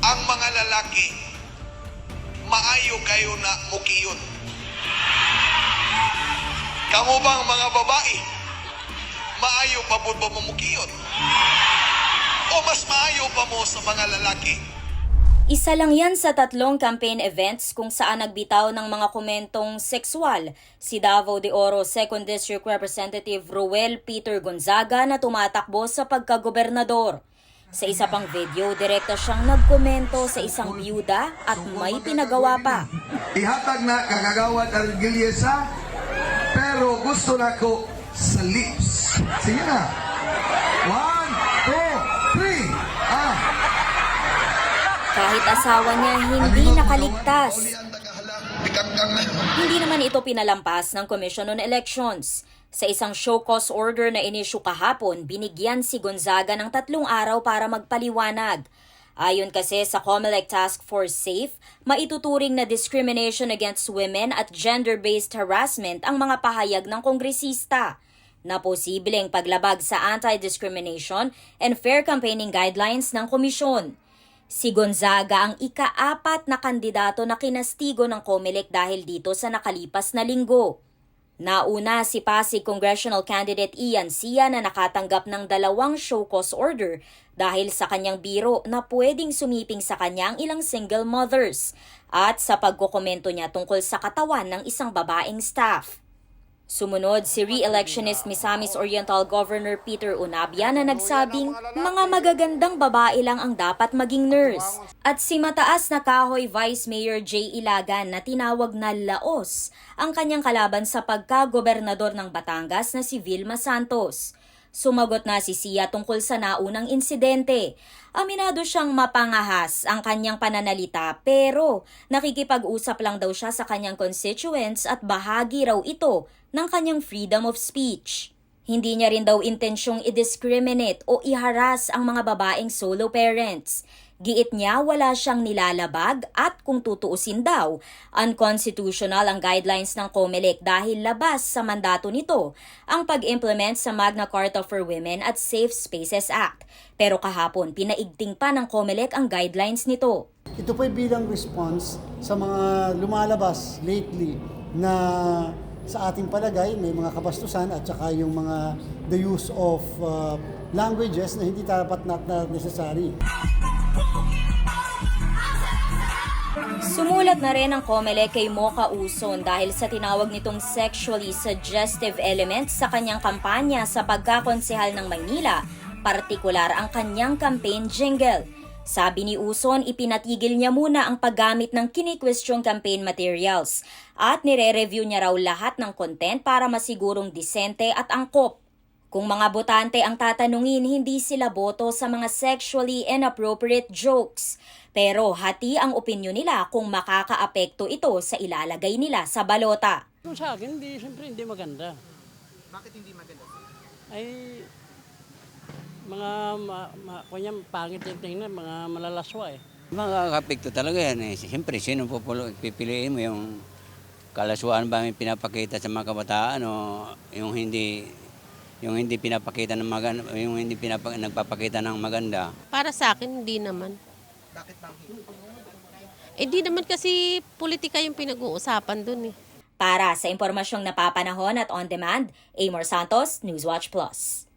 ang mga lalaki maayo kayo na mukiyon. Kamo bang mga babae maayo pa po ba mo mukiyon? O mas maayo pa mo sa mga lalaki? Isa lang yan sa tatlong campaign events kung saan nagbitaw ng mga komentong sexual si Davao de Oro 2nd District Representative Ruel Peter Gonzaga na tumatakbo sa pagkagobernador. Sa isa pang video, direkta siyang nagkomento sa isang byuda at may pinagawa pa. Ihatag na kagagawad ang gilyesa, pero gusto na ko sa lips. Sige na. One, two, three. Ah, Kahit asawa niya hindi nakaligtas. Hindi naman ito pinalampas ng Commission on Elections. Sa isang show cause order na inisyu kahapon, binigyan si Gonzaga ng tatlong araw para magpaliwanag. Ayon kasi sa COMELEC Task Force SAFE, maituturing na discrimination against women at gender-based harassment ang mga pahayag ng kongresista na posibleng paglabag sa anti-discrimination and fair campaigning guidelines ng komisyon. Si Gonzaga ang ikaapat na kandidato na kinastigo ng COMELEC dahil dito sa nakalipas na linggo. Nauna si Pasig Congressional Candidate Ian Sia na nakatanggap ng dalawang show cause order dahil sa kanyang biro na pwedeng sumiping sa kanya ang ilang single mothers at sa pagkokomento niya tungkol sa katawan ng isang babaeng staff. Sumunod si re-electionist Misamis Oriental Governor Peter Unabia na nagsabing mga magagandang babae lang ang dapat maging nurse. At si mataas na kahoy Vice Mayor Jay Ilagan na tinawag na laos ang kanyang kalaban sa pagka-gobernador ng Batangas na si Vilma Santos. Sumagot na si Sia tungkol sa naunang insidente. Aminado siyang mapangahas ang kanyang pananalita pero nakikipag-usap lang daw siya sa kanyang constituents at bahagi raw ito ng kanyang freedom of speech. Hindi niya rin daw intensyong i-discriminate o iharas ang mga babaeng solo parents. Giit niya wala siyang nilalabag at kung tutuusin daw, unconstitutional ang guidelines ng COMELEC dahil labas sa mandato nito ang pag-implement sa Magna Carta for Women at Safe Spaces Act. Pero kahapon, pinaigting pa ng COMELEC ang guidelines nito. Ito po ay bilang response sa mga lumalabas lately na sa ating palagay may mga kabastusan at saka yung mga the use of uh, languages na hindi dapat not na necessary. Sumulat na rin ang COMELEC kay Mocha Uson dahil sa tinawag nitong sexually suggestive elements sa kanyang kampanya sa pagkakonsehal ng Maynila, partikular ang kanyang campaign jingle. Sabi ni Uson, ipinatigil niya muna ang paggamit ng kini-question campaign materials at nire-review niya raw lahat ng content para masigurong disente at angkop. Kung mga botante ang tatanungin, hindi sila boto sa mga sexually inappropriate jokes. Pero hati ang opinyon nila kung makakaapekto ito sa ilalagay nila sa balota. Kung sa akin, hindi, siyempre hindi maganda. Bakit hindi maganda? Ay, mga, ma, ma, kanya, pangit yung tingnan, mga malalaswa eh. Makakapekto talaga yan eh. Siyempre, sino pupulo, pipiliin mo yung kalaswaan ba yung pinapakita sa mga kabataan o yung hindi yung hindi pinapakita ng maganda, yung hindi pinapa, nagpapakita ng maganda. Para sa akin, hindi naman. Bakit bang hindi? Eh di naman kasi politika yung pinag-uusapan dun eh. Para sa impormasyong napapanahon at on demand, Amor Santos, Newswatch Plus.